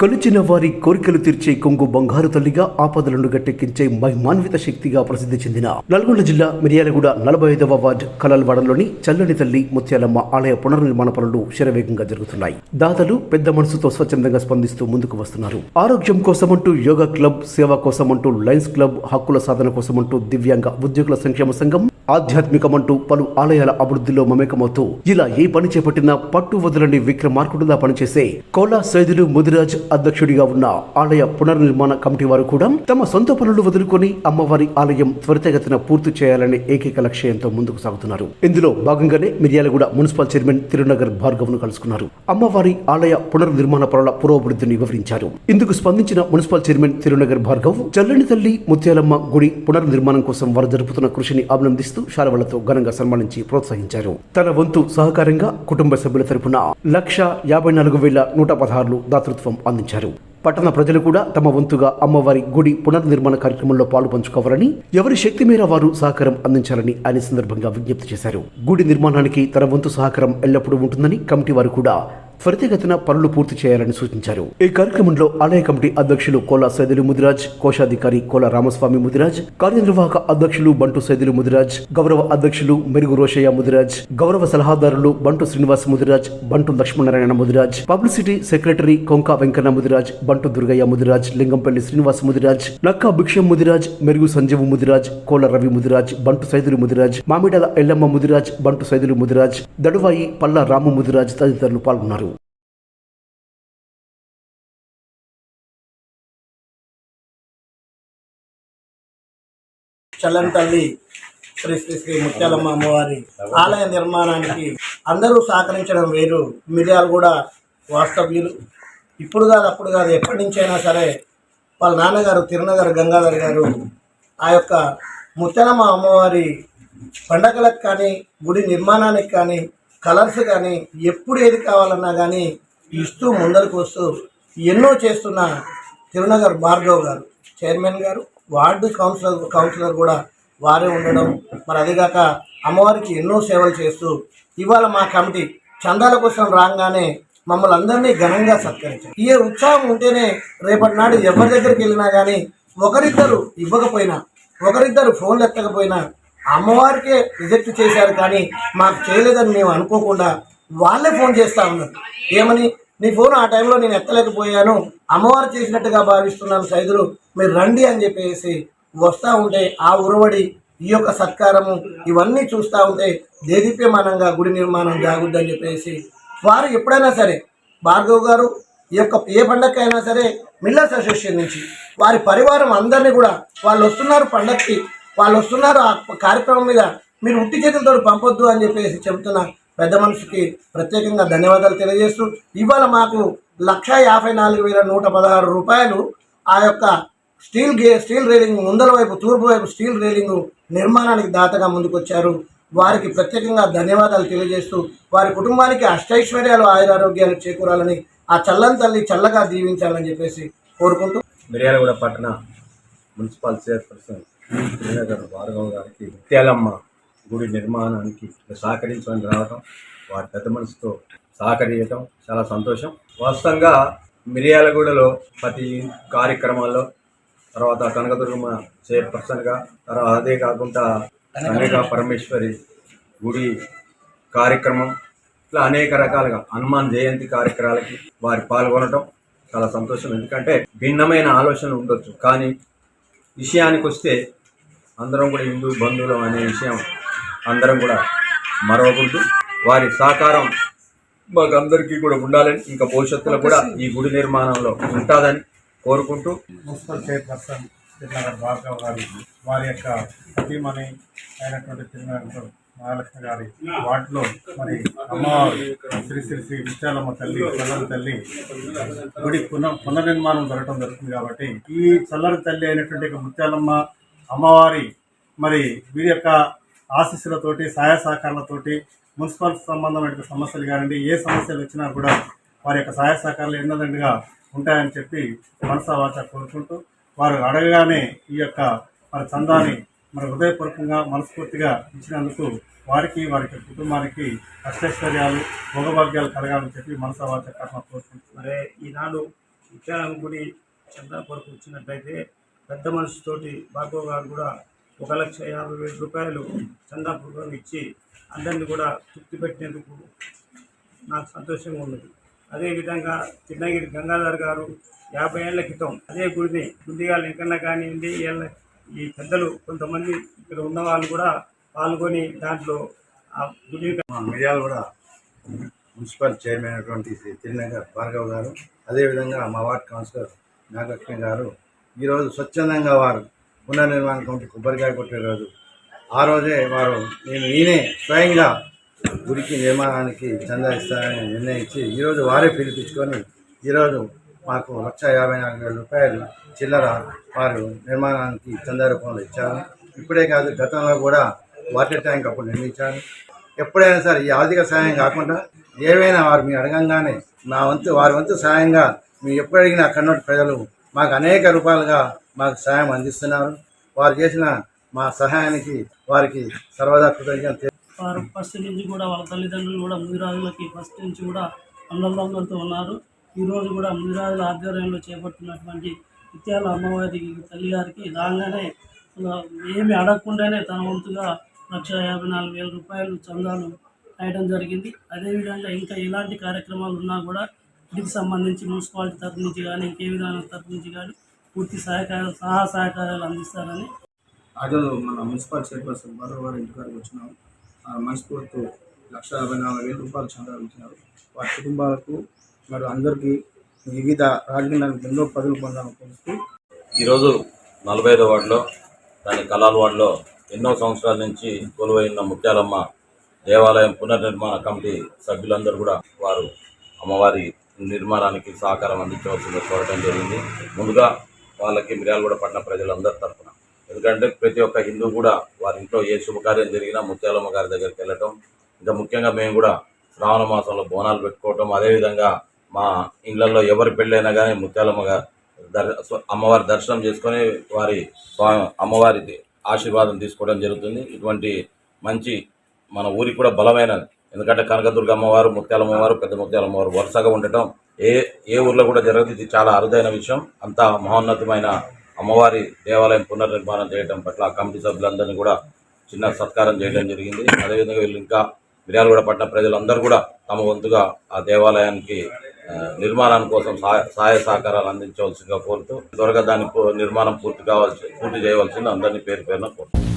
కొలిచిన వారి కోరికలు తీర్చే కొంగు బంగారు తల్లిగా ఆపదలను గట్టెక్కించే మహిమాన్విత శక్తిగా ప్రసిద్ధి చెందిన నల్గొండ జిల్లా మిర్యాలగూడ నలభై ఐదవ వార్డ్ కలల్వాడలోని చల్లని తల్లి ముత్యాలమ్మ ఆలయ పునర్నిర్మాణ పనులు శరవేగంగా జరుగుతున్నాయి. దాతలు పెద్ద మనసుతో స్వచ్ఛందంగా స్పందిస్తూ ముందుకు వస్తున్నారు. ఆరోగ్యం కోసమంటూ యోగా క్లబ్ సేవ కోసమంటూ లయన్స్ క్లబ్ హక్కుల సాధన కోసమంటూ దివ్యాంగ ఉద్యోగుల సంక్షేమ సంఘం ఆధ్యాత్మికమంటూ పలు ఆలయాల అభివృద్ధిలో మమేకమవుతూ ఇలా ఏ పని చేపట్టినా పట్టు వదలని విక్రమార్కుడులా పనిచేసే కోలా సైదులు ముదిరాజ్ అధ్యక్షుడిగా ఉన్న ఆలయ పునర్నిర్మాణ కమిటీ వారు కూడా తమ సొంత పనులు వదులుకొని అమ్మవారి ఆలయం త్వరితగతిన పూర్తి చేయాలనే ఏకైక లక్ష్యంతో ముందుకు సాగుతున్నారు. ఇందులో భాగంగానే మిర్యాలగూడ మున్సిపల్ చైర్మన్ తిరునగర్ భార్గవ్ను కలుసుకున్నారు. అమ్మవారి ఆలయ పునర్నిర్మాణ పనుల పురోభివృద్ధిని వివరించారు. ఇందుకు స్పందించిన మున్సిపల్ చైర్మన్ తిరునగర్ భార్గవ్ చల్లని తల్లి ముత్యాలమ్మ గుడి పునర్నిర్మాణం కోసం వారు జరుపుతున్న కృషిని అభినందిస్తూ శాలవలతో ఘనంగా సన్మానించి ప్రోత్సహించారు. తన వంతు సహకారంగా కుటుంబ సభ్యుల తరపున లక్ష యాభై నాలుగు వేల నూట పదహారులు దాతృత్వం అందించారు పట్టణ ప్రజలు కూడా తమ వంతుగా అమ్మవారి గుడి పునర్నిర్మాణ కార్యక్రమంలో పాలు పంచుకోవాలని ఎవరి శక్తి మేర వారు సహకారం అందించాలని ఆయన సందర్భంగా విజ్ఞప్తి చేశారు. గుడి నిర్మాణానికి తన వంతు సహకారం ఎల్లప్పుడూ ఉంటుందని కమిటీ వారు కూడా త్వరితగతిన పనులు పూర్తి చేయాలని సూచించారు. ఈ కార్యక్రమంలో ఆలయ కమిటీ అధ్యక్షులు కోలా సైదులు ముదిరాజ్ కోశాధికారి కోలా రామస్వామి ముదిరాజ్ కార్యనిర్వాహక అధ్యక్షులు బంటు సైదులు ముదిరాజ్ గౌరవ అధ్యక్షులు మెరుగు రోషయ్య ముదిరాజ్ గౌరవ సలహాదారులు బంటు శ్రీనివాస్ ముదిరాజ్ బంటు లక్ష్మణనారాయణ ముదిరాజ్ పబ్లిసిటీ సెక్రటరీ కొంక వెంకన్న ముదిరాజ్ బంటు దుర్గయ్య ముదిరాజ్ లింగంపల్లి శ్రీనివాస్ ముదిరాజ్ నక్కా భిక్షం ముదిరాజ్ మెరుగు సంజీవ్ ముదిరాజ్ కోల రవి ముదిరాజ్ బంటు సైదులు ముదిరాజ్ మామిడాల ఎల్లమ్మ ముదిరాజ్ బంటు సైదులు ముదిరాజ్ దడువాయి పల్ల రాము ముదిరాజ్ తదితరులు పాల్గొన్నారు. చల్లని తల్లి శ్రీ శ్రీ శ్రీ ముత్యాలమ్మ అమ్మవారి ఆలయ నిర్మాణానికి అందరూ సహకరించడం వేరు. మీడియాలు కూడా వాస్తవ్యులు. ఇప్పుడు కాదు అప్పుడు కాదు ఎప్పటి నుంచైనా సరే వాళ్ళ నాన్నగారు తిరునగర్ గంగాధర్ గారు ఆ యొక్క ముత్యాలమ్మ అమ్మవారి పండగలకు కానీ గుడి నిర్మాణానికి కానీ కలర్స్ కానీ ఎప్పుడు ఏది కావాలన్నా కానీ ఇస్తూ ముందరకు వస్తూ ఎన్నో చేస్తున్న తిరునగర్ భార్గవ్ గారు చైర్మన్ గారు వార్డు కౌన్సిలర్ కౌన్సిలర్ కూడా వారే ఉండడం. మరి అదేగాక అమ్మవారికి ఎన్నో సేవలు చేస్తూ ఇవాళ మా కమిటీ చందాల కోసం రాగానే మమ్మల్ని అందరినీ ఘనంగా సత్కరించారు. ఈ ఉత్సాహం ఉంటేనే రేపటి నాడు ఎవరి దగ్గరికి వెళ్ళినా కానీ ఒకరిద్దరు ఇవ్వకపోయినా ఒకరిద్దరు ఫోన్లు ఎత్తకపోయినా అమ్మవారికే రిజెక్ట్ చేశారు కానీ మాకు చేయలేదని మేము అనుకోకుండా వాళ్ళే ఫోన్ చేస్తా ఉన్నారు. ఏమని? నీ ఫోన్ ఆ టైంలో నేను ఎత్తలేకపోయాను. అమ్మవారు చేసినట్టుగా భావిస్తున్నాను సైదులు. మీరు రండి అని చెప్పేసి వస్తూ ఉంటే ఆ ఉరవడి ఈ యొక్క సత్కారము ఇవన్నీ చూస్తూ ఉంటే దేదీప్యమానంగా గుడి నిర్మాణం జాగుద్దని చెప్పేసి వారు ఎప్పుడైనా సరే భార్గవ్ గారు ఈ యొక్క ఏ పండగకైనా సరే మిల్లర్స్ అసోసియేషన్ నుంచి వారి పరివారం అందరినీ కూడా వాళ్ళు వస్తున్నారు పండగకి వాళ్ళు వస్తున్నారు ఆ కార్యక్రమం మీద మీరు ఉట్టి చేతులతో పంపొద్దు అని చెప్పేసి చెబుతున్న పెద్ద మనిషికి ప్రత్యేకంగా ధన్యవాదాలు తెలియజేస్తూ ఇవాళ మాకు లక్ష యాభై నాలుగు వేల నూట పదహారు రూపాయలు ఆ యొక్క స్టీల్ గే స్టీల్ రైలింగ్ ముందర వైపు తూర్పు వైపు స్టీల్ రైలింగ్ నిర్మాణానికి దాతగా ముందుకొచ్చారు. వారికి ప్రత్యేకంగా ధన్యవాదాలు తెలియజేస్తూ వారి కుటుంబానికి అష్టైశ్వర్యాలు ఆయురారోగ్యాలు చేకూరాలని ఆ చల్లని తల్లి చల్లగా దీవించాలని చెప్పేసి కోరుకుంటూ. మిర్యాలగూడ పట్టణ మున్సిపల్ చైర్పర్సన్ శ్రీనగర్ భార్గవ్ గారికి ముత్యాలమ్మ గుడి నిర్మాణానికి సహకరించమని రావటం వారి పెద్ద మనసుతో సహకరించడం చాలా సంతోషం. వాస్తవంగా మిరియాలగూడలో ప్రతి కార్యక్రమాల్లో తర్వాత కనకదుర్గమ్మ చైర్పర్సన్గా తర్వాత అదే కాకుండా కనక పరమేశ్వరి గుడి కార్యక్రమం ఇట్లా అనేక రకాలుగా హనుమాన్ జయంతి కార్యక్రమాలకి వారి పాల్గొనటం చాలా సంతోషం. ఎందుకంటే భిన్నమైన ఆలోచనలు ఉండొచ్చు. కానీ విషయానికి వస్తే అందరం కూడా హిందూ బంధువులం అనే విషయం అందరం కూడా మరవకూడదు. వారి సహకారం మాకందరికీ కూడా ఉండాలని ఇంకా భవిష్యత్తులో కూడా ఈ గుడి నిర్మాణంలో ఉంటుందని కోరుకుంటూ. మున్సిపల్ చైర్పర్సన్ తిరునగర్ భార్గవ్ గారు వారి యొక్క సతీమణి అయినటువంటి తిరునగర్ మహాలక్ష్మి గారి వాటిలో మరి అమ్మవారి శ్రీ శ్రీ శ్రీ విశాలమ్మ తల్లి చల్లని తల్లి గుడి పునః పునర్నిర్మాణం జరగడం జరుగుతుంది కాబట్టి ఈ చల్లని తల్లి అయినటువంటి ముత్యాలమ్మ అమ్మవారి మరి వీరి యొక్క ఆశీస్సులతోటి సహాయ సహకారాలతోటి మున్సిపల్ సంబంధమైన సమస్యలు కానివ్వండి ఏ సమస్యలు వచ్చినా కూడా వారి యొక్క సహాయ సహకారాలు ఎన్నదండిగా ఉంటాయని చెప్పి మనసావాచ కోరుకుంటూ వారు అడగగానే ఈ యొక్క మన చందాన్ని మన హృదయపూర్వకంగా మనస్ఫూర్తిగా ఇచ్చినందుకు వారికి వారి యొక్క కుటుంబానికి అష్టైశ్వర్యాలు భోగభాగ్యాలు కలగాలని చెప్పి మనసావాచ కర్మ కోరుకుంటున్నారు మరి ఈనాడు ముత్యాలమ్మ గుడి చందా కొరకు వచ్చినట్లయితే పెద్ద మనిషితోటి భాగవ గారు కూడా ఒక లక్ష యాభై వేల రూపాయలు చందా పూర్వం ఇచ్చి అందరినీ కూడా తృప్తి పెట్టినందుకు నాకు సంతోషంగా ఉన్నది. అదేవిధంగా చిన్నగిరి గంగాధర్ గారు యాభై ఏళ్ళ క్రితం అదే గుడిని ముందుగా లింకన్న కానివ్వండి వీళ్ళ ఈ పెద్దలు కొంతమంది ఇక్కడ ఉన్న వాళ్ళు కూడా పాల్గొని దాంట్లో ఆ గుడి మిర్యాలు మిర్యాల కూడా మున్సిపల్ చైర్మన్ అయినటువంటి శ్రీ తిరునగర్ భార్గవ్ గారు అదేవిధంగా మా వార్డ్ కౌన్సిలర్ నాగలక్ష్మి గారు ఈరోజు స్వచ్ఛందంగా వారు పునర్నిర్మాణ కమిటీ కొబ్బరికాయ కొట్టే రోజు. ఆ రోజే వారు నేను నేనే స్వయంగా గుడికి నిర్మాణానికి చందా ఇస్తానని నిర్ణయించి ఈరోజు వారే పిలిపించుకొని ఈరోజు మాకు లక్ష యాభై నాలుగు వేల రూపాయలు చిల్లర వారు నిర్మాణానికి చందా రూపంలో ఇచ్చారు. ఇప్పుడే కాదు గతంలో కూడా వాటర్ ట్యాంక్ అప్పుడు నిర్మించారు. ఎప్పుడైనా సరే ఈ ఆర్థిక సహాయం కాకుండా ఏవైనా వారు మీ అడగంగానే మా వంతు వారి వంతు సహాయంగా మీరు ఎప్పుడు అడిగినా కన్నోటి ప్రజలు మాకు అనేక రూపాయలుగా మాకు సహాయం అందిస్తున్నారు. వారు చేసిన మా సహాయానికి వారికి సర్వదా కృతజ్ఞత వారు ఫస్ట్ నుంచి కూడా వాళ్ళ తల్లిదండ్రులు కూడా ముదిరాజులకి ఫస్ట్ నుంచి కూడా అన్నదమ్ములతో ఉన్నారు. ఈరోజు కూడా ముదిరాజుల ఆధ్వర్యంలో చేపట్టినటువంటి నిత్యాల అమ్మవారి తల్లి గారికి రాగానే ఏమి అడగకుండానే తన వంతుగా లక్ష యాభై నాలుగు వేల రూపాయలు చందాలు వేయడం జరిగింది. అదేవిధంగా ఇంకా ఎలాంటి కార్యక్రమాలు ఉన్నా కూడా వీటికి సంబంధించి మున్సిపాలిటీ తరఫు నుంచి కానీ ఇంకే విధానం తరఫు నుంచి కానీ పూర్తి సహకార సహా సహకారాలు అందిస్తారని అదే మన మున్సిపల్ చైర్పర్సన్ బాబు గారి ఇంటికాడికి వచ్చినాం. ఆ మనస్ఫూర్తి లక్ష యాభై నాలుగు వేల రూపాయలు చందా ఇచ్చినారు వారి కుటుంబాలకు మరియు అందరికీ వివిధ రాజకీయాలకు ఎన్నో పదవులు పొందాలనుకుంటూ ఈరోజు నలభై ఐదో వార్డులో దాని కలాల్ వార్డులో ఎన్నో సంవత్సరాల నుంచి కొలువైన ముత్యాలమ్మ దేవాలయం పునర్నిర్మాణ కమిటీ సభ్యులందరూ కూడా వారు అమ్మవారి నిర్మాణానికి సహకారం అందించవలసింది కోరడం జరిగింది. ముందుగా వాళ్ళకి మిర్యాలగూడ పట్టణ ప్రజలందరి తరఫున ఎందుకంటే ప్రతి ఒక్క హిందూ కూడా వారి ఇంట్లో ఏ శుభకార్యం జరిగినా ముత్యాలమ్మ గారి దగ్గరికి వెళ్ళటం ఇంకా ముఖ్యంగా మేము కూడా శ్రావణ మాసంలో బోనాలు పెట్టుకోవటం అదేవిధంగా మా ఇళ్ళలో ఎవరి పెళ్ళైనా కానీ ముత్యాలమ్మ గారు దర్ అమ్మవారి దర్శనం చేసుకొని వారి స్వామి అమ్మవారి ఆశీర్వాదం తీసుకోవడం జరుగుతుంది. ఇటువంటి మంచి మన ఊరికి కూడా బలమైనది ఎందుకంటే కనకదుర్గ అమ్మవారు ముత్యాలమ్మవారు పెద్ద ముత్యాలమ్మవారు వరుసగా ఉండటం ఏ ఏ ఊర్లో కూడా జరగదు. ఇది చాలా అరుదైన విషయం. అంత మహోన్నతమైన అమ్మవారి దేవాలయం పునర్నిర్మాణం చేయడం పట్ల ఆ కమిటీ సభ్యులందరినీ కూడా చిన్న సత్కారం చేయడం జరిగింది. అదేవిధంగా వీళ్ళు ఇంకా మిర్యాలగూడ పట్టణ ప్రజలందరూ కూడా తమ వంతుగా ఆ దేవాలయానికి నిర్మాణం కోసం సహాయ సహకారాలు అందించవలసిందిగా కోరుతూ త్వరగా దాని నిర్మాణం పూర్తి కావాల్సి పూర్తి చేయవలసింది అందరినీ పేరు పేరున కోరుతున్నాను